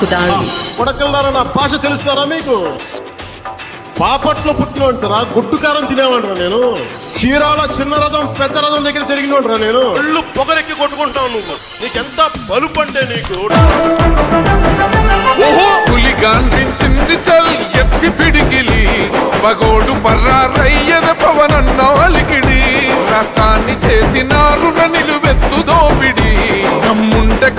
కుదారి కొడకల్లారా నా భాష తెలుస్తారా మీకు? బాపట్లో పుట్టినోంటరా గుడ్డు కారం తినేవంటరా నేను. చీరాల చిన్న రథం పెద్ద రథం దగ్గర తిరిగినోంటరా నేను. ఒళ్ళు పొగరెక్కి కొట్టుకుంటావు నువ్వు. నీకెంత బలుపు అంటే నీకు? ఓహో పులి గాంధించింది చల్ ఎత్తి పిడిగిలి పగోడు పర్రారయ్యద పవనన్న అలికిడి. రాష్ట్రాన్ని చేసినారు నిలువెత్తు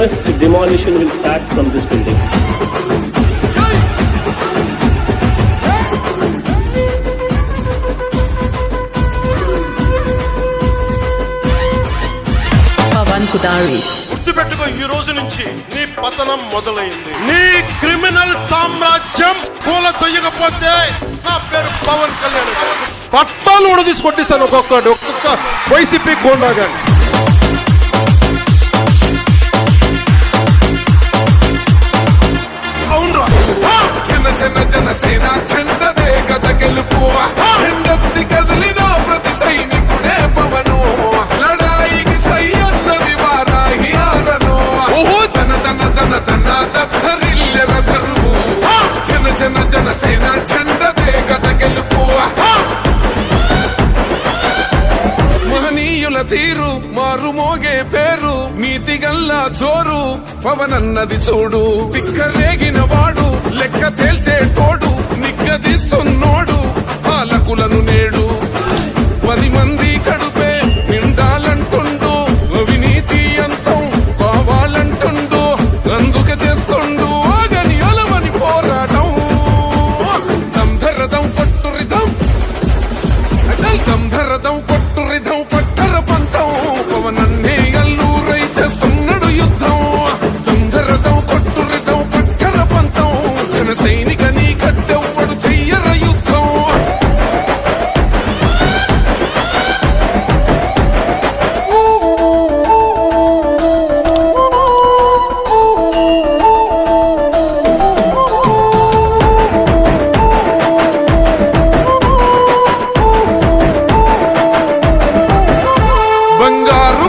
First demolition will start from this building. Pawan కుదారి గుర్తుపెట్టుకో ఈ రోజు నుంచి నీ పతనం మొదలైంది నీ క్రిమినల్ సామ్రాజ్యం పూల తొయ్యకపోతే నా పేరు పవన్ కళ్యాణ్. పట్టాలు కూడా తీసి కొట్టిస్తాను ఒక్కొక్కటి ఒక్కొక్క వైసీపీ గోండా గాని నీతి గల్లా చోరు పవనన్నది చూడు. తిక్కరేగిన వాడు లెక్క తేల్చే తోడు నిగ్గదిస్తున్నోడు పాలకులను నేడు.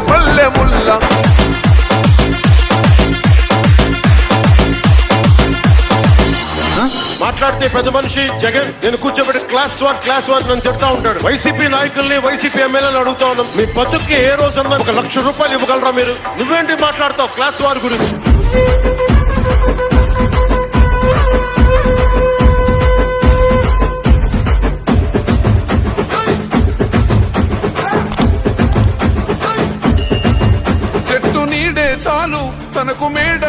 పల్లె ముల్ల. మాట్లాడితే పెద్ద మనిషి జగన్ నేను కూర్చోబెట్టి క్లాస్ వన్ క్లాస్ వన్ అని చెప్తా ఉంటాడు. వైసీపీ నాయకుల్ని వైసీపీ ఎమ్మెల్యేలు అడుగుతా ఉన్నాం. మీ బతుక్కి ఏ రోజన్నా ఒక లక్ష రూపాయలు ఇవ్వగలరా మీరు? నువ్వేంటి మాట్లాడతావు క్లాస్ వార్ గురించి? తనకు మేడ